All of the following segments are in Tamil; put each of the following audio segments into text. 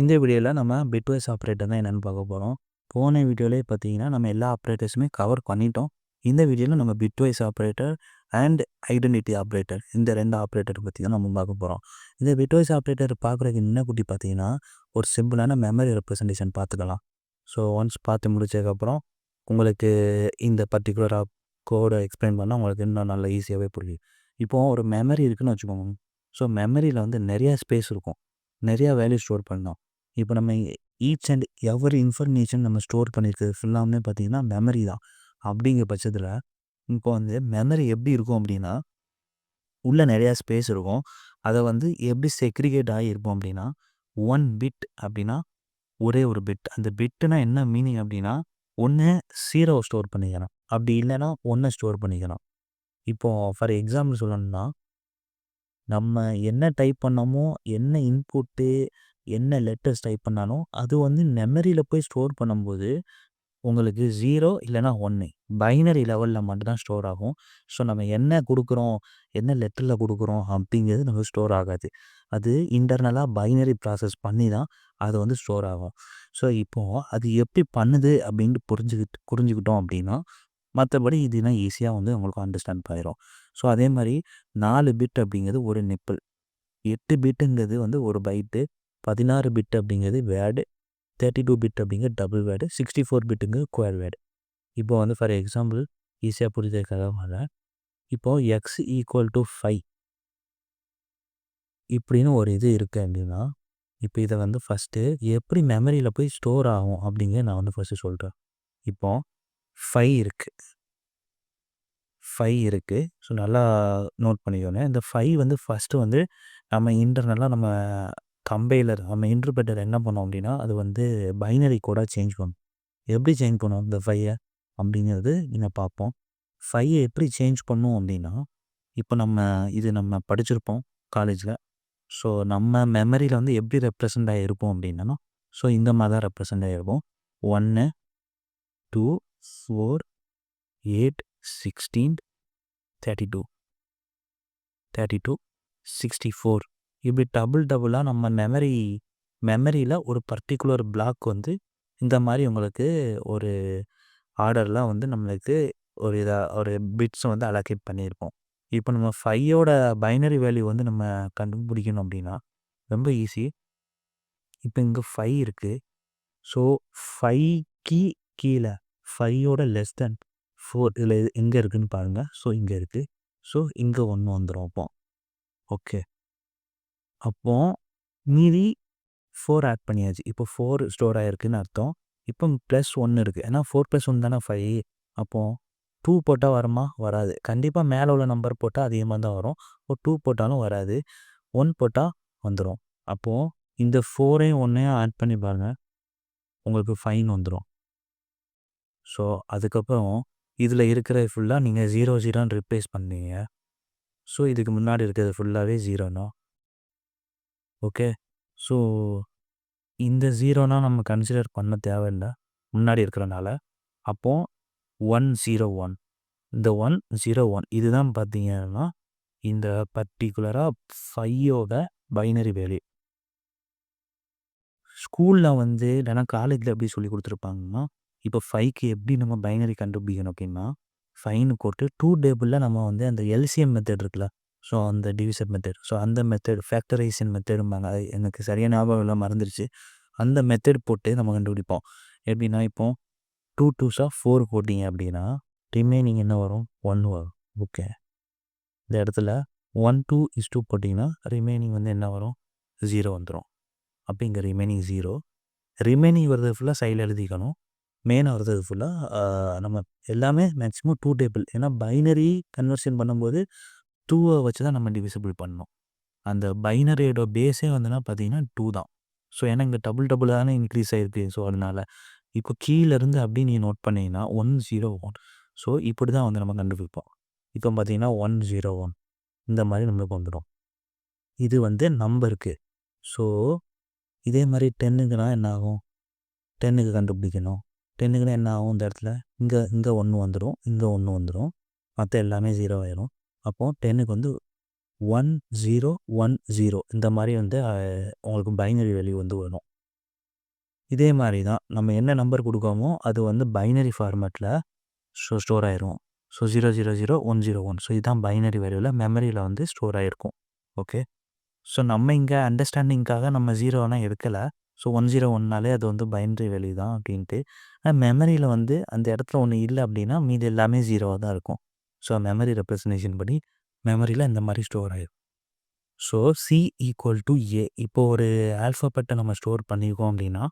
இந்த வீடியோவில் நம்ம பிட்வைஸ் ஆப்ரேட்டர் தான் என்னென்னு பார்க்க போகிறோம் போன வீடியோலேயே பார்த்தீங்கன்னா நம்ம எல்லா ஆப்ரேட்டர்ஸுமே கவர் பண்ணிட்டோம். இந்த வீடியோவில் நம்ம bitwise operator and identity operator இந்த ரெண்டு ஆப்ரேட்டர் பற்றி தான் நம்ம பார்க்க போகிறோம் இந்த பிட்வைஸ் ஆப்ரேட்டர் பார்க்குறதுக்கு என்ன குட்டி பார்த்தீங்கன்னா ஒரு சிம்பிளான மெமரி ரெப்ரசன்டேஷன் பார்த்துக்கலாம். ஸோ ஒன்ஸ் பார்த்து முடிச்சதுக்கப்புறம் உங்களுக்கு இந்த பர்டிகுலர் கோடை எக்ஸ்பிளைன் பண்ணால் உங்களுக்கு இன்னும் நல்லா ஈஸியாகவே புரியும். இப்போது ஒரு மெமரி இருக்குன்னு வச்சுக்கோங்க. ஸோ மெமரியில் வந்து நிறையா ஸ்பேஸ் இருக்கும். நிறையா வேல்யூ ஸ்டோர் பண்ணோம் இப்போ நம்ம ஈச் அண்ட் எவரி இன்ஃபர்மேஷன் நம்ம ஸ்டோர் பண்ணியிருக்கிறது ஃபுல்லாமே பார்த்திங்கன்னா மெமரி தான். அப்படிங்கிற பட்சத்தில் இப்போ வந்து மெமரி எப்படி இருக்கும் அப்படின்னா உள்ளே நிறையா ஸ்பேஸ் இருக்கும். அதை வந்து எப்படி செக்ரிகேட் ஆகியிருப்போம் அப்படின்னா ஒன் பிட் அப்படின்னா ஒரே ஒரு பிட் அந்த பிட்டுனா என்ன மீனிங் அப்படின்னா ஒன்று சீரோ ஸ்டோர் பண்ணிக்கணும். அப்படி இல்லைன்னா ஒன்றை ஸ்டோர் பண்ணிக்கணும். இப்போது ஃபார் எக்ஸாம்பிள் சொல்லணும்னா நம்ம என்ன டைப் பண்ணோமோ என்ன இன்புட்டு என்ன லெட்டர்ஸ் டைப் பண்ணாலும் அது வந்து மெமரியில் போய் ஸ்டோர் பண்ணும்போது உங்களுக்கு ஜீரோ இல்லைனா ஒன்று பைனரி லெவலில் மட்டும்தான் ஸ்டோர் ஆகும். ஸோ நம்ம என்ன கொடுக்குறோம் என்ன லெட்டரில் கொடுக்குறோம் அப்படிங்கிறது நமக்கு ஸ்டோர் ஆகாது. அது இன்டர்னலாக பைனரி ப்ராசஸ் பண்ணி தான் அது வந்து ஸ்டோர் ஆகும். ஸோ இப்போது அது எப்படி பண்ணுது அப்படின்ட்டு புரிஞ்சுக்கிட்டு புரிஞ்சுக்கிட்டோம் அப்படின்னா மற்றபடி இதுனா ஈஸியாக வந்து உங்களுக்கு அண்டர்ஸ்டாண்ட் ஆயிரும். ஸோ அதே மாதிரி நாலு பிட் அப்படிங்கிறது ஒரு நிப்பிள் எட்டு பிட்டுங்கிறது வந்து ஒரு பைட்டு பதினாறு பிட் அப்படிங்கிறது வேர்டு தேர்ட்டி டூ பிட் அப்படிங்கிற டபுள் வேர்டு சிக்ஸ்டி ஃபோர் பிட்டுங்க குவேர் வேர்டு இப்போ வந்து ஃபார் எக்ஸாம்பிள் ஈஸியாக புரிஞ்சதுக்காக இப்போது எக்ஸ் ஈக்குவல் டு ஃபைவ் இப்படின்னு ஒரு இது இருக்குது அப்படின்னா இப்போ இதை வந்து ஃபஸ்ட்டு எப்படி மெமரியில் போய் ஸ்டோர் ஆகும் அப்படிங்கிற நான் வந்து ஃபஸ்ட்டு சொல்கிறேன் இப்போ ஃபைவ் இருக்குது ஃபைவ் இருக்குது ஸோ நல்லா நோட் பண்ணிக்கோங்க. இந்த ஃபைவ் வந்து ஃபஸ்ட்டு வந்து நம்ம இன்டர்னலாக நம்ம கம்பைலர் நம்ம இன்டர்பிரட்டர் என்ன பண்ணோம் அப்படின்னா அது வந்து பைனரி கோடாக சேஞ்ச் பண்ணும். எப்படி சேஞ்ச் பண்ணும் இந்த ஃபையை அப்படிங்கிறது இன்னும் பார்ப்போம். ஃபையை எப்படி சேஞ்ச் பண்ணும் அப்படின்னா இப்போ நம்ம இது நம்ம படிச்சிருப்போம் காலேஜில் ஸோ நம்ம மெமரியில் வந்து எப்படி ரெப்ரசன்ட் ஆகிருப்போம் அப்படின்னா ஸோ இந்த மாதிரி தான் ரெப்ரசன்ட் ஆகிருப்போம் ஒன்று two four eight sixteen thirty two thirty two sixty four இப்படி டபுள் டபுளாக நம்ம மெமரி மெமரியில் ஒரு பர்டிகுலர் பிளாக் வந்து இந்த மாதிரி உங்களுக்கு ஒரு ஆர்டர்லாம் வந்து நம்மளுக்கு ஒரு இதாக ஒரு பிட்ஸும் வந்து அலோகேட் பண்ணியிருப்போம். இப்போ நம்ம ஃபையோட பைனரி வேல்யூ வந்து நம்ம கண்டுபிடிக்கணும் அப்படின்னா ரொம்ப ஈஸி இப்போ இங்கே ஃபைவ் இருக்குது ஸோ ஃபைவ்க்கு கீழே ஃபையோட லெஸ் தென் ஃபோர் இதில் எங்கே இருக்குதுன்னு பாருங்கள் ஸோ இங்கே இருக்குது ஸோ இங்கே ஒன்று வந்துடும் அப்போ. ஓகே அப்போ மீதி ஃபோர் ஆட் பண்ணியாச்சு. இப்போ ஃபோர் ஸ்டோர் ஆகிருக்குன்னு அர்த்தம். இப்போ ப்ளஸ் ஒன்று இருக்குது ஏன்னா ஃபோர் ப்ளஸ் ஒன் தானே ஃபைவ் அப்போது டூ போட்டால் வருமா? வராது. கண்டிப்பாக மேலே உள்ள நம்பர் போட்டால் அதிகமாக தான் வரும். ஒரு டூ போட்டாலும் வராது. ஒன் போட்டால் வந்துடும் அப்போது இந்த ஃபோரையும் ஒன்றையும் ஆட் பண்ணி பாருங்கள் உங்களுக்கு ஃபைன் வந்துடும் ஸோ அதுக்கப்புறம் இதில் இருக்கிற ஃபுல்லாக நீங்கள் ஜீரோ ஜீரோன்னு ரிப்ளேஸ் பண்ணீங்க. ஸோ இதுக்கு முன்னாடி இருக்கிறது ஃபுல்லாகவே ஜீரோனா ஓகே. ஸோ இந்த ஜீரோனால் நம்ம கன்சிடர் பண்ண தேவையில்லை. முன்னாடி இருக்கிறனால. அப்போது ஒன் ஜீரோ ஒன். இந்த ஒன் ஜீரோ ஒன். இதுதான் பார்த்தீங்கன்னா இந்த பர்டிகுலராக ஃபையோட பைனரி வேல்யூ. ஸ்கூலில் வந்து இல்லைனா காலேஜில் எப்படி சொல்லி கொடுத்துருப்பாங்கன்னா இப்போ ஃபைவ்க்கு எப்படி நம்ம பைனரி கண்டுபிடிக்கணும் அப்படின்னா ஃபைனு போட்டு டூ டேபிளில் நம்ம வந்து அந்த எல்சிஎம் மெத்தட் இருக்குல்ல ஸோ அந்த டிவிசர் மெத்தட் ஸோ அந்த மெத்தட் ஃபேக்டரைசேஷன் மெத்தடும்பாங்க அது எனக்கு சரியான ஞாபகம் எல்லாம் மறந்துருச்சு. அந்த மெத்தட் போட்டு நம்ம கண்டுபிடிப்போம். எப்படின்னா இப்போ டூ டூஸாக ஃபோர் போட்டிங்க அப்படின்னா ரிமைனிங் என்ன வரும்? ஒன் வரும். ஓகே இந்த இடத்துல ஒன் டூ இஸ் டூ போட்டிங்கன்னா ரிமைனிங் வந்து என்ன வரும்? ஜீரோ வந்துடும் அப்போ இங்கே ரிமைனிங் ஜீரோ ரிமைனிங் வரது ஃபுல்லாக சைடில் எழுதிக்கணும். மெயினாக வர்றது ஃபுல்லாக நம்ம எல்லாமே மேக்ஸிமம் டூ டேபிள் ஏன்னா பைனரி கன்வர்ஷன் பண்ணும்போது டூவை வச்சு தான் நம்ம டிவிசிபிள் பண்ணணும். அந்த பைனரியோட பேஸே வந்துன்னா பார்த்தீங்கன்னா டூ தான். ஸோ ஏன்னா இங்கே டபுள் டபுள் தானே இன்க்ரீஸ் ஆகிருக்கு ஸோ அதனால் இப்போ கீழேருந்து அப்படி நீ நோட் பண்ணிங்கன்னா ஒன் ஜீரோ ஒன் ஸோ இப்படி தான் வந்து நம்ம கண்டுபிடிப்போம். இப்போ பார்த்தீங்கன்னா ஒன் ஜீரோ ஒன் இந்த மாதிரி நம்மளுக்கு வந்துடும். இது வந்து நம்பருக்கு ஸோ இதே மாதிரி டென்னுக்குனா என்ன ஆகும் டென்னுக்கு கண்டுபிடிக்கணும். டென்னுக்குனா என்ன ஆகும் இந்த இடத்துல? இங்கே இங்கே ஒன்று வந்துடும். இங்கே ஒன்று வந்துடும். மற்ற எல்லாமே ஜீரோ ஆயிரும். அப்போது டென்னுக்கு வந்து ஒன் ஜீரோ ஒன் ஜீரோ இந்த மாதிரி வந்து உங்களுக்கு பைனரி வேல்யூ வந்து வரும் இதே மாதிரி தான் நம்ம என்ன நம்பர் கொடுக்கோமோ அது வந்து பைனரி ஃபார்மேட்டில் ஸோ ஸ்டோர் ஆயிரும். ஸோ 000 101 ஸோ இதுதான் பைனரி வேல்யூவில் மெமரியில் வந்து ஸ்டோர் ஆகிருக்கும் ஓகே. ஸோ நம்ம இங்கே அண்டர்ஸ்டாண்டிங்க்காக நம்ம 0லாம் எடுக்கலை ஸோ 101னாலே அது வந்து பைனரி வேல்யூ தான் அப்படின்ட்டு ஆனால் மெமரியில் வந்து அந்த இடத்துல ஒன்று இல்லை அப்படின்னா மீதி எல்லாமே ஜீரோவாக தான் இருக்கும். ஸோ மெமரி ரெப்ரசன்டேஷன் படி மெமரியில் இந்த மாதிரி ஸ்டோர் ஆகிடும் so C equal to A இப்போ ஒரு ஆல்ஃபாபெட்ட நம்ம ஸ்டோர் பண்ணியிருக்கோம் அப்படின்னா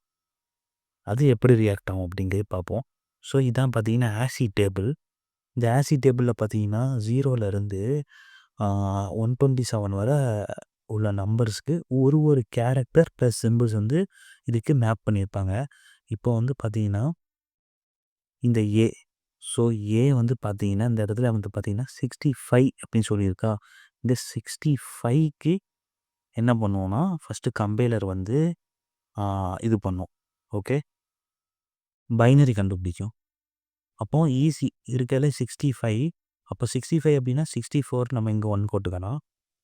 அது எப்படி ரியாக்ட் ஆகும் அப்படிங்கிறது பார்ப்போம். ஸோ இதான் பார்த்தீங்கன்னா, ஆசி டேபிள். இந்த ஆசி டேபிளில் பார்த்தீங்கன்னா, ஜீரோலேருந்து ஒன் டுவெண்ட்டி செவன் வர உள்ள நம்பர்ஸ்க்கு ஒரு ஒரு கேரக்டர் ப்ளஸ் சிம்பிள்ஸ் வந்து இதுக்கு மேப் பண்ணியிருப்பாங்க. இப்போ வந்து பார்த்தீங்கன்னா இந்த ஏ. ஸோ ஏ வந்து பார்த்தீங்கன்னா, இந்த இடத்துல வந்து பார்த்தீங்கன்னா சிக்ஸ்டி ஃபைவ் அப்படின்னு சொல்லியிருக்கா. இந்த 65க்கு என்ன பண்ணுவோன்னா ஃபஸ்ட்டு கம்பைலர் வந்து இது பண்ணும். ஓகே. பைனரி கண்டுபிடிக்கும். அப்போ ஈஸி இருக்கலே சிக்ஸ்டி ஃபைவ் அப்போ சிக்ஸ்ட்டி ஃபைவ் அப்படின்னா சிக்ஸ்டி ஃபோர் நம்ம இங்கே ஒன் போட்டுக்கலாம்.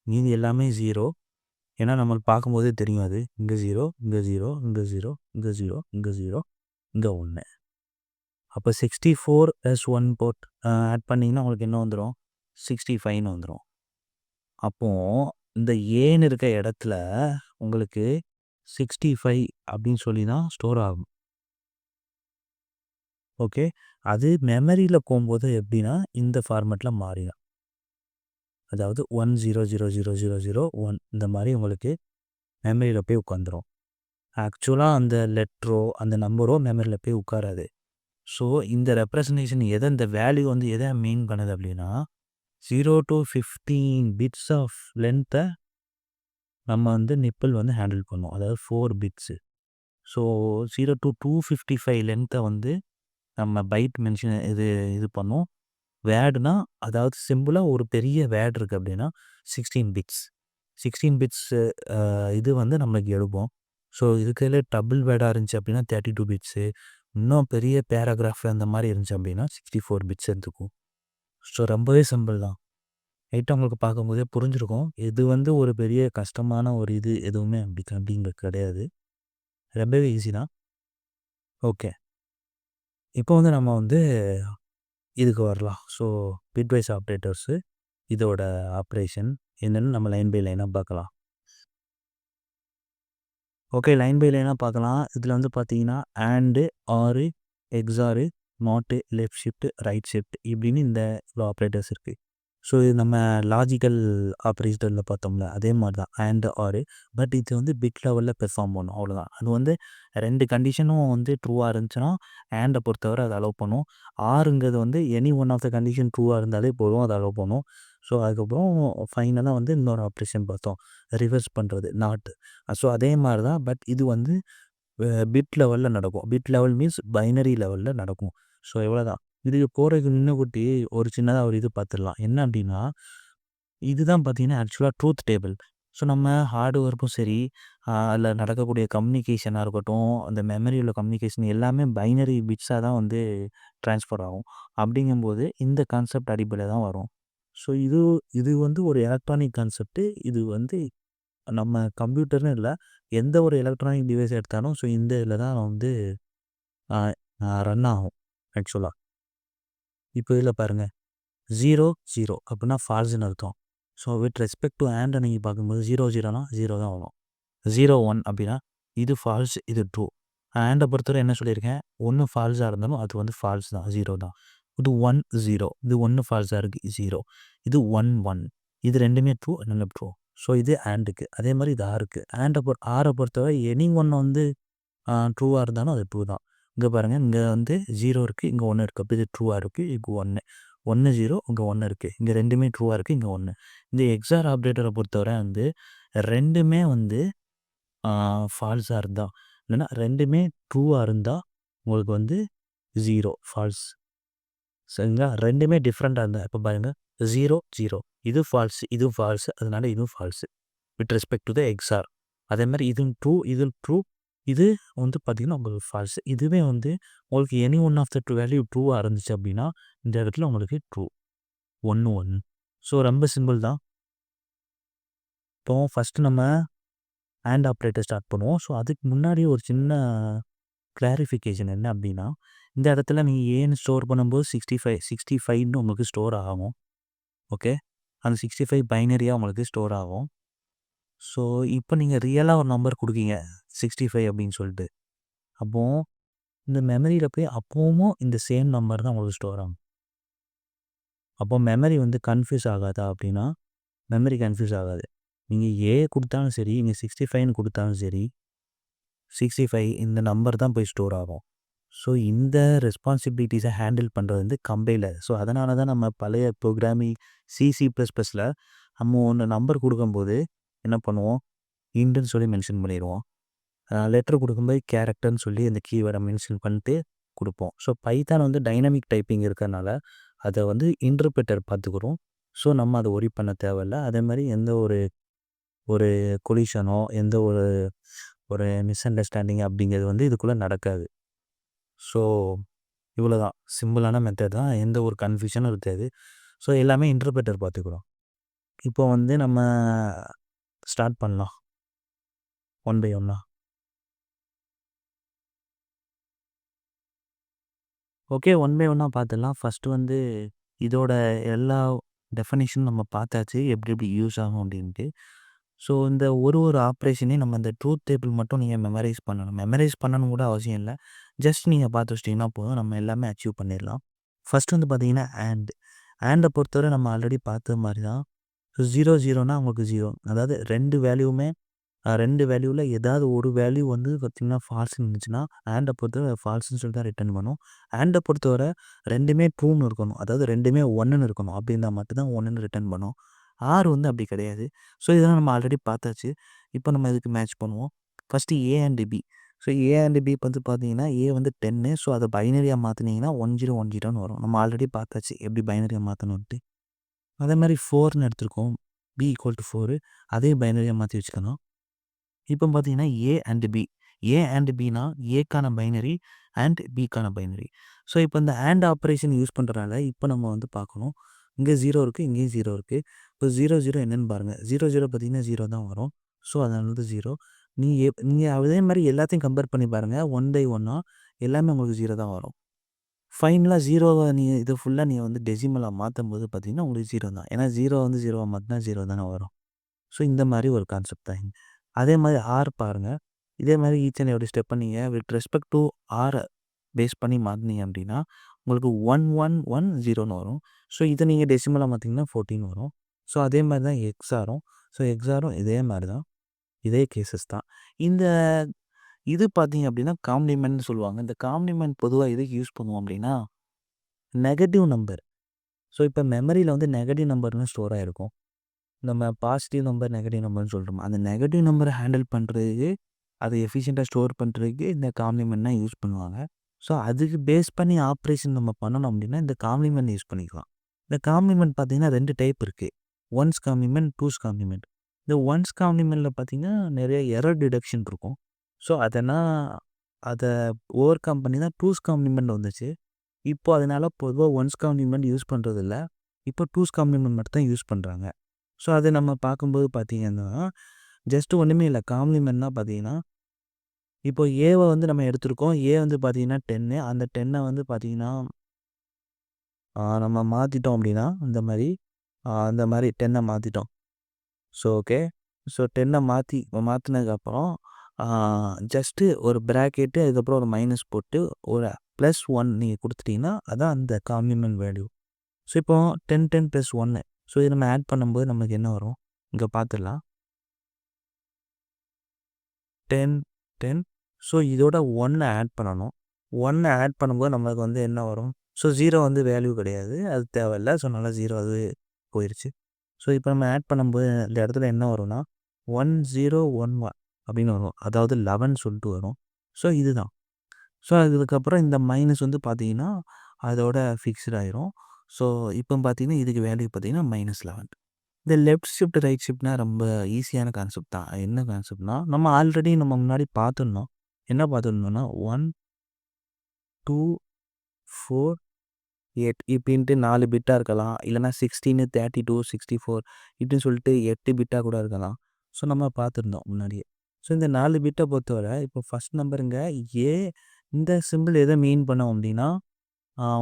மீதி எல்லாமே ஜீரோ ஏன்னா நம்மளுக்கு பார்க்கும்போதே தெரியும் அது. இங்கே ஜீரோ இங்கே ஜீரோ இங்கே ஜீரோ இங்கே ஜீரோ இங்கே ஜீரோ இங்கே ஒன்று அப்போ சிக்ஸ்டி ஃபோர் ப்ளஸ் ஒன் போட் ஆட் பண்ணிங்கன்னா உங்களுக்கு என்ன வந்துரும்? 65ன்னு வந்துரும். அப்போ இந்த ஏன்னு இருக்க இடத்துல உங்களுக்கு சிக்ஸ்டி ஃபைவ் அப்படின்னு சொல்லி தான் ஸ்டோர் ஆகும். ஓகே. அது மெமரியில் போகும்போது எப்படின்னா இந்த ஃபார்மெட்டில் மாறிடும். அதாவது 10000001 இந்த மாதிரி உங்களுக்கு மெமரியில் போய் உட்காந்துரும். ஆக்சுவலாக அந்த லெட்டரோ, அந்த நம்பரோ மெமரியில் போய் உட்காராது. ஸோ இந்த ரெப்ரசன்டேஷன் எதை இந்த வேல்யூ வந்து எதை மீன் பண்ணுது அப்டின்னா, 0 டூ 15 பிட்ஸ் ஆஃப் லென்த்தை நம்ம வந்து நிப்பிள் வந்து ஹேண்டில் பண்ணுவோம் அதாவது four bits. So 0 two fifty five லென்த்தை வந்து நம்ம பைட் மென்ஷன் இது இது பண்ணும். வேடுனா அதாவது சிம்பிளாக ஒரு பெரிய வேர்ட் இருக்குது அப்படின்னா சிக்ஸ்டீன் பிட்ஸ். 16 பிட்ஸ் இது வந்து நம்மளுக்கு எழுப்போம் ஸோ இருக்கறதுல டபுள் வேடாக இருந்துச்சு அப்படின்னா தேர்ட்டி டூ பிட்ஸு. இன்னும் பெரிய பேராகிராஃப் அந்த மாதிரி இருந்துச்சு அப்படின்னா சிக்ஸ்டி ஃபோர் பிட்ஸ் எடுத்துக்கும். ஸோ ரொம்பவே சிம்பிள் தான். லைட்டா உங்களுக்கு பார்க்கும்போதே புரிஞ்சிருக்கும். இது வந்து ஒரு பெரிய கஷ்டமான ஒரு இது எதுவுமே அப்படி அப்படிங்கிறது கிடையாது. ரொம்பவே ஈஸி தான். ஓகே. இப்போ வந்து நம்ம வந்து இதுக்கு வரலாம். ஸோ பிட்வைஸ் ஆப்ரேட்டர்ஸு இதோட ஆப்ரேஷன் என்னென்னு நம்ம லைன் பை லைனாக பார்க்கலாம். ஓகே. லைன் பை லைனாக பார்க்கலாம். இதில் வந்து பார்த்தீங்கன்னா, ஆண்டு, ஆரு, எக்ஸாரு, நாட்டு, லெஃப்ட் ஷிஃப்ட், ரைட் ஷிஃப்ட் இப்படின்னு இந்த ஆப்ரேட்டர்ஸ் இருக்குது ஸோ இது நம்ம லாஜிக்கல் ஆப்ரேட்டரில் பார்த்தோம்ல, அதே மாதிரி தான் ஆண்ட், ஆறு பட் இது வந்து பிட் லெவலில் பெர்ஃபார்ம் பண்ணும் அவ்வளோதான். அது வந்து ரெண்டு கண்டிஷனும் வந்து ட்ரூவாக இருந்துச்சுன்னா, ஆண்டை பொறுத்தவரை அது அலோவ் பண்ணும். ஆருங்கிறது வந்து any one of the condition ட்ரூவாக இருந்தாலே போதும். அது அலோவ் பண்ணும். ஸோ அதுக்கப்புறம் ஃபைனலாக வந்து இன்னொரு ஆப்ரேஷன் பார்த்தோம். ரிவர்ஸ் பண்ணுறது நாட்டு ஸோ அதே மாதிரி தான். பட் இது வந்து பிட் லெவலில் நடக்கும். பிட் லெவல் மீன்ஸ் பைனரி லெவலில் நடக்கும். ஸோ இவ்வளோதான். இதுக்கு நின்று முன்னக்கூட்டி ஒரு சின்னதாக ஒரு இது பார்த்துடலாம். என்ன அப்படின்னா இதுதான் பார்த்தீங்கன்னா ஆக்சுவலாக ட்ரூத் டேபிள். ஸோ நம்ம ஹார்ட்வேர்க்கும் சரி, அதில் நடக்கக்கூடிய கம்யூனிகேஷனாக இருக்கட்டும், அந்த மெமரி உள்ள கம்யூனிகேஷன் எல்லாமே பைனரி பிட்ஸாக தான் வந்து ட்ரான்ஸ்ஃபர் ஆகும். அப்படிங்கும்போது இந்த கான்செப்ட் அடிப்படையில் தான் வரும். ஸோ இது இது வந்து ஒரு எலக்ட்ரானிக் கான்செப்ட்டு இது வந்து நம்ம கம்ப்யூட்டர்னு இல்லை எந்த ஒரு எலக்ட்ரானிக் டிவைஸ் எடுத்தாலும் ஸோ இந்த இதில் தான் வந்து ரன் ஆகும் ஆக்சுவலாக இப்போ இதில் பாருங்கள் ஜீரோ ஜீரோ அப்படின்னா ஃபால்ஸ்னு அர்த்தம். ஸோ வித் ரெஸ்பெக்ட் டூ ஆண்டை நீங்கள் பார்க்கும்போது 0, 0னா 0 தான் வரும். ஜீரோ ஒன் அப்படின்னா இது ஃபால்ஸ், இது ட்ரூ. ஆண்டை பொறுத்தவரை என்ன சொல்லியிருக்கேன், ஒன்று ஃபால்ஸாக இருந்தாலும் அது வந்து ஃபால்ஸ் தான். ஜீரோ தான். இது 1, 0 இது ஒன்று ஃபால்ஸாக இருக்குது ஜீரோ இது 1, 1 இது ரெண்டுமே ட்ரூ இன்னொன்னு ட்ரூ. ஸோ இது ஆண்டுக்கு அதே மாதிரி இது ஆருக்கு ஆண்டை பொறு ஆர பொறுத்தவரை எனி ஒன்று வந்து ட்ரூவாக இருந்தாலும் அது ட்ரூ தான். இங்கே பாருங்கள் இங்கே வந்து ஜீரோ இருக்குது இங்கே ஒன்று இருக்குது அப்போ இது ட்ரூவாக இருக்குது இங்கே ஒன்று ஒன்று ஜீரோ இங்கே ஒன்று இருக்குது இங்கே ரெண்டுமே ட்ரூவாக இருக்குது இங்கே ஒன்று இந்த எக்ஸார் ஆப்ரேட்டரை பொறுத்தவரை வந்து ரெண்டுமே வந்து ஃபால்ஸாக இருந்தால் இல்லைன்னா ரெண்டுமே ட்ரூவாக இருந்தால் உங்களுக்கு வந்து ஜீரோ ஃபால்ஸ். சரிங்களா? ரெண்டுமே டிஃப்ரெண்ட்டாக இருந்தால் இப்போ பாருங்கள் ஜீரோ ஜீரோ இது ஃபால்ஸு இதுவும் ஃபால்ஸு அதனால இதுவும் false with respect to the XOR. அதே மாதிரி இதுவும் ட்ரூ, இதுவும் ட்ரூ. இது வந்து பார்த்திங்கன்னா உங்களுக்கு ஃபால்ஸ். இதுவே வந்து உங்களுக்கு any one of the true value ட்ரூவாக இருந்துச்சு அப்படின்னா இந்த இடத்துல உங்களுக்கு ட்ரூ. 1, 1 ஸோ ரொம்ப சிம்பிள் தான். இப்போ ஃபர்ஸ்ட்டு நம்ம ஆண்ட் ஆப்ரேட்டர் ஸ்டார்ட் பண்ணுவோம். ஸோ அதுக்கு முன்னாடி ஒரு சின்ன கிளாரிஃபிகேஷன் என்ன அப்படின்னா, இந்த இடத்துல நீங்கள் ஏன்னு ஸ்டோர் பண்ணும்போது 65 65ன்னு உங்களுக்கு ஸ்டோர் ஆகும். ஓகே. அந்த சிக்ஸ்டி ஃபைவ் பைனரியாக உங்களுக்கு ஸ்டோர் ஆகும். ஸோ, இப்போ நீங்கள் ரியலாக ஒரு நம்பர் கொடுக்கீங்க சிக்ஸ்டி ஃபைவ் அப்படின்னு சொல்லிட்டு. அப்போ இந்த மெமரியில் போய் அப்பவும் இந்த சேம் நம்பர் தான் உங்களுக்கு ஸ்டோர் ஆகும். அப்போ மெமரி வந்து கன்ஃப்யூஸ் ஆகாதா அப்படின்னா, மெமரி கன்ஃப்யூஸ் ஆகாது. நீங்கள் ஏ கொடுத்தாலும் சரி, நீங்கள் சிக்ஸ்டி ஃபைவ்னு கொடுத்தாலும் சரி, 65 இந்த நம்பர் தான் போய் ஸ்டோர் ஆகும். ஸோ, இந்த ரெஸ்பான்சிபிலிட்டிஸை ஹேண்டில் பண்ணுறது வந்து கம்பெனியில் ஸோ, அதனால தான் நம்ம பழைய ப்ரோக்ராமிங் சிசி ப்ளஸ் ப்ளஸில் நம்ம ஒன்று நம்பர் கொடுக்கும்போது என்ன பண்ணுவோம்? இன்டுன்னு சொல்லி மென்ஷன் பண்ணிடுவோம் லெட்டர் கொடுக்கும்போது கேரக்டர்னு சொல்லி அந்த கீவேர்டை மென்ஷன் பண்ணிட்டு கொடுப்போம் ஸோ, பைத்தான் வந்து டைனமிக் டைப்பிங் இருக்கறனால, அதை வந்து இன்டர்பிரிட்டர் பார்த்துக்குறோம் ஸோ, நம்ம அதை ஒரி பண்ண தேவையில்ல. அதே மாதிரி எந்த ஒரு ஒரு கொலிஷனோ, எந்த ஒரு ஒரு மிஸ் அண்டர்ஸ்டாண்டிங் அப்படிங்கிறது வந்து இதுக்குள்ளே நடக்காது. ஸோ, இவ்வளோ தான் சிம்பிளான மெத்தட் தான். எந்த ஒரு கன்ஃப்யூஷனும் இருக்காது. ஸோ, எல்லாமே இன்டர்பிரேட்டர் பார்த்துக்கிறோம் இப்போ வந்து நம்ம ஸ்டார்ட் பண்ணலாம். ஒன் பை ஒன்னா. ஓகே. ஒன் பை ஒன்னாக பார்த்துடலாம். ஃபஸ்ட்டு வந்து இதோட எல்லா டெஃபனேஷன் நம்ம பார்த்தாச்சு. எப்படி எப்படி யூஸ் ஆகும் அப்படின்ட்டு. ஸோ, இந்த ஒரு ஒரு ஆப்ரேஷனையும் நம்ம இந்த ட்ரூத் டேபிள் மட்டும் நீங்கள் மெமரைஸ் பண்ணணும். மெமரைஸ் பண்ணணும் கூட அவசியம் இல்லை ஜஸ்ட் நீங்கள் பார்த்து வச்சிட்டிங்கன்னா போதும். நம்ம எல்லாமே அச்சீவ் பண்ணிடலாம். ஃபஸ்ட்டு வந்து பார்த்தீங்கன்னா, ஆண்ட். ஆண்டை பொறுத்தவரை நம்ம ஆல்ரெடி பார்த்த மாதிரி தான். ஸோ, ஜீரோ ஜீரோனா அவங்களுக்கு ஜீரோ அதாவது ரெண்டு வேல்யூவுமே ரெண்டு வேல்யூவில் ஏதாவது ஒரு வேல்யூ வந்து பார்த்தீங்கன்னா, ஃபால்ஸ்ன்னு இருந்துச்சுன்னா, ஆண்டை பொறுத்தவரை ஃபால்ஸ்னு சொல்லி தான் ரிட்டர்ன் பண்ணும். ஆண்டை பொறுத்தவரை ரெண்டுமே ட்ரூன்னு இருக்கணும். அதாவது 2மே 1ன்னு இருக்கணும். அப்படி இருந்தால் மட்டும்தான் ஒன்றுன்னு ரிட்டர்ன் பண்ணும். ஆர் வந்து அப்படி கிடையாது. ஸோ, இதெல்லாம் நம்ம ஆல்ரெடி பார்த்தாச்சு. இப்போ நம்ம இதுக்கு மேட்ச் பண்ணுவோம். First A and B. So, A and B வந்து பார்த்தீங்கன்னா, ஏ வந்து 10 ஸோ, அதை பைனரியாக மாற்றினீங்கன்னா ஒன் ஜீரோ ஒன் ஜீரோன்னு வரும். நம்ம ஆல்ரெடி பார்த்தாச்சு. எப்படி பைனரியா மாத்தணுன்ட்டு. அதேமாரி 4ன்னு எடுத்திருக்கோம். பி ஈக்குவல் டூ ஃபோரு அதே பைனரியாக மாற்றி வச்சுக்கணும். இப்போ பார்த்தீங்கன்னா, A and B. A and பினா ஏக்கான பைனரி அண்ட் பிக்கான பைனரி. ஸோ, இப்போ இந்த ஆண்ட் ஆப்ரேஷன் யூஸ் பண்றனால, இப்போ நம்ம வந்து பார்க்கணும். இங்கே ஜீரோ இருக்குது இங்கேயும் ஜீரோ இருக்குது இப்போ ஜீரோ ஜீரோ என்னென்னு பாருங்கள் ஜீரோ ஜீரோ பார்த்தீங்கன்னா ஜீரோ தான் வரும். ஸோ, அதனால வந்து ஜீரோ நீங்கள் எப் அதே மாதிரி எல்லாத்தையும் கம்பேர் பண்ணி பாருங்கள் ஒன் பை ஒன்னா எல்லாமே உங்களுக்கு ஜீரோ தான் வரும். ஃபைனெல்லாம் ஜீரோவை நீங்கள் இது ஃபுல்லாக நீங்கள் வந்து டெசிமெலாக மாற்றும் போது பார்த்தீங்கன்னா, உங்களுக்கு ஜீரோ தான். ஏன்னா ஜீரோ வந்து ஜீரோவை மாற்றினா ஜீரோ தானே வரும். ஸோ, இந்த மாதிரி ஒரு கான்செப்ட் தான். அதே மாதிரி ஆர் பாருங்கள் இதே மாதிரி ஈச் அண்ட் எவ்ரி ஸ்டெப் பண்ணீங்க வித் ரெஸ்பெக்ட் டூ ஆரை பேஸ் பண்ணி மாற்றினீங்க அப்படின்னா, உங்களுக்கு 1 1 1 0ன்னு வரும். ஸோ, இதை நீங்கள் டெசிமலா மாத்தீங்கன்னா 14 வரும். ஸோ, அதே மாதிரி தான் எக்ஸாரும். ஸோ, எக்ஸாரும் இதே மாதிரி தான். இதே கேசஸ் தான். இந்த இது பார்த்தீங்க அப்படின்னா, காம்ப்ளிமெண்ட்னு சொல்லுவாங்க. இந்த காம்ப்ளிமெண்ட் பொதுவாக எதுக்கு யூஸ் பண்ணுவோம் அப்படின்னா, நெகட்டிவ் நம்பர். ஸோ, இப்போ மெமரியில் வந்து நெகட்டிவ் நம்பர்னு ஸ்டோர் ஆகிருக்கும் நம்ம பாசிட்டிவ் நம்பர், நெகட்டிவ் நம்பர்னு சொல்கிறோம் அந்த நெகட்டிவ் நம்பரை ஹேண்டில் பண்ணுறதுக்கு அதை எஃபிஷியண்ட்டாக ஸ்டோர் பண்ணுறதுக்கு இந்த காம்ப்ளிமெண்ட்னா தான் யூஸ் பண்ணுவாங்க. ஸோ, அதுக்கு பேஸ் பண்ணி ஆப்ரேஷன் நம்ம பண்ணணும் அப்படின்னா, இந்த காம்ப்ளிமெண்ட் யூஸ் பண்ணிக்கலாம். இந்த காம்ப்ளிமெண்ட் பார்த்தீங்கன்னா ரெண்டு டைப் இருக்குது ஒன்ஸ் காம்ப்ளிமெண்ட், டூஸ் காம்ப்ளிமெண்ட். இந்த ஒன்ஸ் காம்ப்ளிமெண்ட்டில் பார்த்தீங்கன்னா, நிறைய எரர் டிடக்ஷன் இருக்கும். ஸோ, அதெல்லாம் அதை ஓவர் கம் பண்ணி தான் டூஸ் காம்ப்ளிமெண்ட் வந்துச்சு. இப்போ அதனால் பொதுவாக ஒன்ஸ் காம்ப்ளிமெண்ட் யூஸ் பண்ணுறதில்ல இப்போ டூஸ் காம்ப்ளிமெண்ட் மட்டும் தான் யூஸ் பண்ணுறாங்க ஸோ, அதை நம்ம பார்க்கும்போது பார்த்தீங்கன்னா, ஜஸ்ட் ஒன்றுமே இல்லை காம்ப்ளிமெண்ட்னா பார்த்தீங்கன்னா, இப்போ ஏவை வந்து நம்ம எடுத்திருக்கோம். ஏ வந்து பார்த்தீங்கன்னா 10 அந்த 10 வந்து பார்த்தீங்கன்னா நம்ம மாற்றிட்டோம் அப்படின்னா, இந்த மாதிரி அந்த மாதிரி டென்னை மாற்றிட்டோம் ஸோ, ஓகே. ஸோ, டென்னை மாற்றி மாற்றினதுக்கப்புறம் ஜஸ்ட்டு ஒரு ப்ராக்கெட்டு அதுக்கப்புறம் ஒரு மைனஸ் போட்டு ஒரு ப்ளஸ் ஒன் நீங்கள் கொடுத்துட்டிங்கன்னா அதான் அந்த காம்ப்ளிமெண்ட் வேல்யூ. ஸோ, இப்போ 10 10 ப்ளஸ் ஒன்று ஸோ, இது நம்ம ஆட் பண்ணும்போது நமக்கு என்ன வரும்? இங்கே பார்த்துடலாம். 10 10 ஸோ, இதோட ஒன்று ஆட் பண்ணணும். ஒன்று ஆட் பண்ணும்போது நம்மளுக்கு வந்து என்ன வரும்? ஸோ, ஜீரோ வந்து வேல்யூ கிடையாது. அது தேவையில்ல. ஸோ, நல்லா ஜீரோ அது போயிடுச்சு ஸோ, இப்போ நம்ம ஆட் பண்ணும்போது இந்த இடத்துல என்ன வரும்னா, 1 0 1 1 அப்படின்னு வரும். அதாவது 11 சொல்லிட்டு வரும். ஸோ, இதுதான். ஸோ, அதுக்கப்புறம் இந்த மைனஸ் வந்து பார்த்தீங்கன்னா, அதோட ஃபிக்ஸ்டு ஆயிரும். ஸோ, இப்போ பார்த்தீங்கன்னா, இதுக்கு வேல்யூ பார்த்தீங்கன்னா -11. இந்த லெஃப்ட் ஷிஃப்ட், ரைட் ஷிஃப்ட்னா ரொம்ப ஈஸியான கான்செப்ட் தான். என்ன கான்செப்ட்னா, நம்ம ஆல்ரெடி நம்ம முன்னாடி பார்த்துருந்தோம். என்ன பார்த்துருந்தோம்னா 1 2 4 எட் இப்படின்ட்டு நாலு பிட்டாக இருக்கலாம். இல்லைன்னா sixteen thirty two sixty four இப்படின்னு சொல்லிட்டு எட்டு பிட்டாக கூட இருக்கலாம். ஸோ, நம்ம பார்த்துருந்தோம் முன்னாடியே. ஸோ, இந்த நாலு பிட்டை பொறுத்தவரை இப்போ ஃபர்ஸ்ட் நம்பருங்க ஏ இந்த சிம்பிள் எதை மீன் பண்ணோம் அப்படின்னா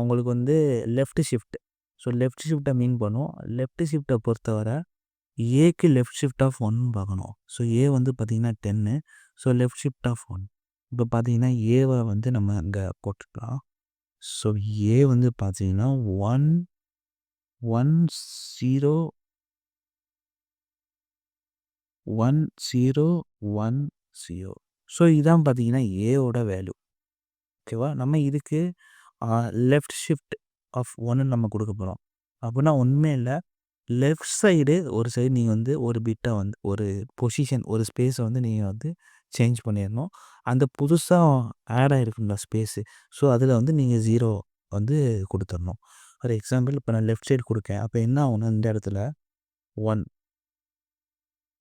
உங்களுக்கு வந்து லெஃப்ட் ஷிஃப்ட் ஸோ லெஃப்ட் ஷிஃப்ட்டை மீன் பண்ணும் லெஃப்ட் ஷிஃப்ட்டை பொறுத்தவரை ஏக்கு லெஃப்ட் ஷிஃப்ட் ஆஃப் ஒன் பார்க்கணும் ஸோ ஏ வந்து பார்த்திங்கன்னா டென்னு so left shift of one இப்போ பார்த்தீங்கன்னா ஏவை வந்து நம்ம அங்கே போட்டுக்கலாம் ஸோ ஏ வந்து பார்த்தீங்கன்னா one one zero one zero one zero so இதான் பார்த்தீங்கன்னா ஏவோட வேல்யூ ஓகேவா நம்ம இதுக்கு லெஃப்ட் ஷிஃப்ட் ஆஃப் ஒன்று நம்ம கொடுக்க போகிறோம் அப்படின்னா ஒன்றுமே இல்லை. லெஃப்ட் சைடு ஒரு சைடு நீங்கள் வந்து ஒரு பிட்டை வந்து ஒரு பொசிஷன் ஒரு ஸ்பேஸை வந்து நீங்கள் வந்து சேஞ்ச் பண்ணிடணும் அந்த புதுசாக ஆட் ஆகிருக்குங்களா ஸ்பேஸு? ஸோ அதில் வந்து நீங்கள் ஜீரோ வந்து கொடுத்துடணும் ஃபார் எக்ஸாம்பிள் இப்போ நான் லெஃப்ட் சைடு கொடுக்கேன். அப்போ என்ன ஆகும்னா இந்த இடத்துல ஒன்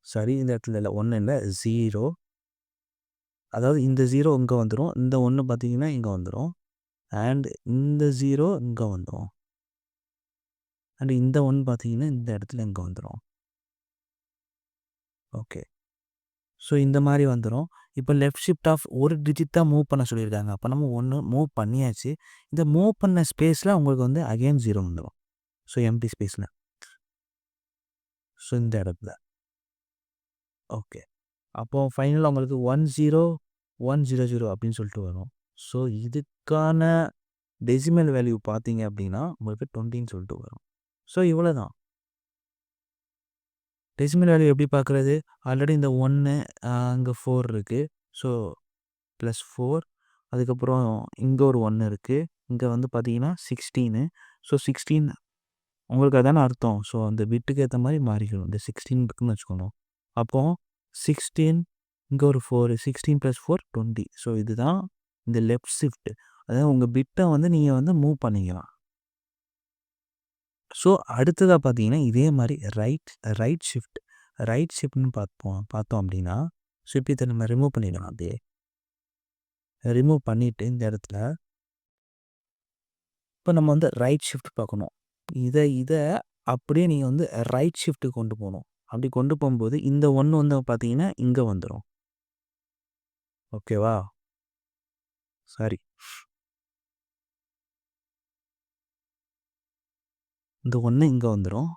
சரி இந்த இடத்துல இல்லை ஒன்று இல்லை ஜீரோ. அதாவது இந்த ஜீரோ இங்கே வந்துடும் இந்த ஒன்று பார்த்தீங்கன்னா இங்கே வந்துடும் அண்ட் இந்த ஜீரோ இங்கே வந்துடும் அண்ட் இந்த ஒன்று பார்த்தீங்கன்னா இந்த இடத்துல இங்கே வந்துடும் ஓகே. ஸோ இந்த மாதிரி வந்துடும் இப்போ லெஃப்ட் ஷிஃப்ட் ஆஃப் ஒரு டிஜிட் தான் மூவ் பண்ண சொல்லியிருக்காங்க. அப்போ நம்ம ஒன்று மூவ் பண்ணியாச்சு. இந்த மூவ் பண்ண ஸ்பேஸில் உங்களுக்கு வந்து அகெயின் ஜீரோ வந்துடும் ஸோ எம்டி ஸ்பேஸில் ஸோ இந்த இடத்துல. ஓகே அப்போது ஃபைனலாக உங்களுக்கு one zero one zero zero அப்படின்னு சொல்லிட்டு வரும். ஸோ இதுக்கான டெசிமல் வேல்யூ பார்த்தீங்க அப்படின்னா உங்களுக்கு டுவெண்ட்டின்னு சொல்லிட்டு வரும். ஸோ இவ்வளோ தான் டெசிமல் வேல்யூ எப்படி பார்க்குறது? ஆல்ரெடி இந்த ஒன்று அங்கே ஃபோர் இருக்குது ஸோ ப்ளஸ் ஃபோர் அதுக்கப்புறம் இங்கே ஒரு ஒன்று இருக்குது இங்கே வந்து பார்த்தீங்கன்னா சிக்ஸ்டீனு ஸோ சிக்ஸ்டீன் உங்களுக்கு அதான அர்த்தம். ஸோ அந்த பிட்டுக்கு ஏற்ற மாதிரி மாறிக்கணும். இந்த சிக்ஸ்டீன் இருக்குன்னு வச்சுக்கணும். அப்போது சிக்ஸ்டீன் இங்கே ஒரு four sixteen plus four twenty so இதுதான் இந்த லெஃப்ட் ஷிஃப்ட் அதாவது உங்கள் பிட்டை வந்து நீங்கள் வந்து மூவ் பண்ணிக்கலாம். ஸோ அடுத்ததாக பார்த்தீங்கன்னா இதே மாதிரி ரைட் ரைட் ஷிஃப்ட் ரைட் ஷிஃப்ட்னு பார்ப்போம் பார்த்தோம் அப்படின்னா ஸோ இப்போ இதை நம்ம ரிமூவ் பண்ணிடலாம் அப்படியே. ரிமூவ் பண்ணிவிட்டு இந்த இடத்துல இப்போ நம்ம வந்து ரைட் ஷிஃப்ட் பார்க்கணும். இதை இதை அப்படியே நீங்கள் வந்து ரைட் ஷிஃப்ட்டு கொண்டு போகணும். அப்படி கொண்டு போகும்போது இந்த ஒன்று வந்து பார்த்தீங்கன்னா இங்கே வந்துடும் ஓகேவா? சாரி. இந்த ஒன்று இங்கே வந்துடும்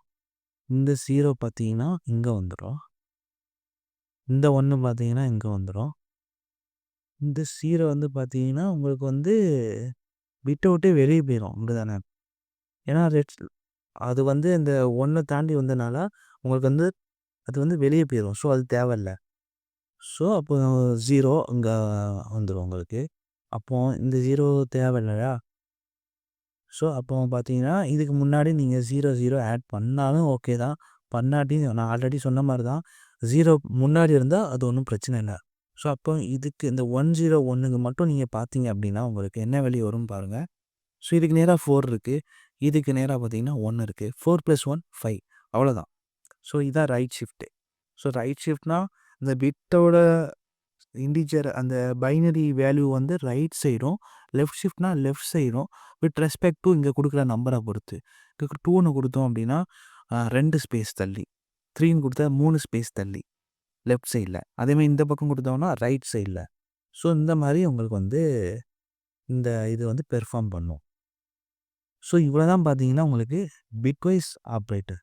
இந்த ஜீரோ பார்த்தீங்கன்னா இங்கே வந்துடும் இந்த ஒன்று பார்த்தீங்கன்னா இங்கே வந்துடும் இந்த சீரை வந்து பார்த்தீங்கன்னா உங்களுக்கு வந்து விட்டு விட்டு வெளியே போயிடும் இங்கே தானே ஏன்னா ரெட் அது வந்து இந்த ஒன்றை தாண்டி வந்தனால உங்களுக்கு வந்து அது வந்து வெளியே போயிடும் ஸோ அது தேவையில்ல. ஸோ அப்போ ஜீரோ இங்கே வந்துடும் உங்களுக்கு. அப்போது இந்த ஜீரோ தேவையில்லையா? ஸோ அப்போ பார்த்தீங்கன்னா இதுக்கு முன்னாடி நீங்கள் ஜீரோ ஜீரோ ஆட் பண்ணாலும் ஓகே தான். பண்ணாட்டி நான் ஆல்ரெடி சொன்ன மாதிரி தான். ஜீரோ முன்னாடி இருந்தால் அது ஒன்றும் பிரச்சனை இல்லை. ஸோ அப்போ இதுக்கு இந்த ஒன் ஜீரோ ஒன்றுக்கு மட்டும் நீங்கள் பார்த்தீங்க அப்படின்னா உங்களுக்கு என்ன வெளியே வரும் பாருங்கள் ஸோ இதுக்கு நேராக ஃபோர் இருக்குது இதுக்கு நேராக பார்த்தீங்கன்னா ஒன்று இருக்குது ஃபோர் ப்ளஸ் ஒன் ஃபைவ் அவ்வளோதான் ஸோ இதுதான் ரைட் ஷிஃப்ட்டு ஸோ ரைட் ஷிஃப்ட்னால் இந்த பிட்டோட இண்டிஜர் அந்த பைனரி வேல்யூ வந்து ரைட் சைடும் லெஃப்ட் ஷிஃப்ட்னா லெஃப்ட் சைடும் வித் ரெஸ்பெக்ட் டு இங்கே கொடுக்குற நம்பரை பொறுத்து. இங்கே டூன்னு கொடுத்தோம் அப்படின்னா ரெண்டு ஸ்பேஸ் தள்ளி. த்ரீன்னு கொடுத்தா மூணு ஸ்பேஸ் தள்ளி. லெஃப்ட் சைடில் அதேமாதிரி இந்த பக்கம் கொடுத்தோம்னா ரைட் சைடில் ஸோ இந்த மாதிரி உங்களுக்கு வந்து இந்த இது வந்து பெர்ஃபார்ம் பண்ணும். ஸோ இவ்வளோ தான் பார்த்தீங்கன்னா உங்களுக்கு பிட்வைஸ் ஆப்ரேட்டர்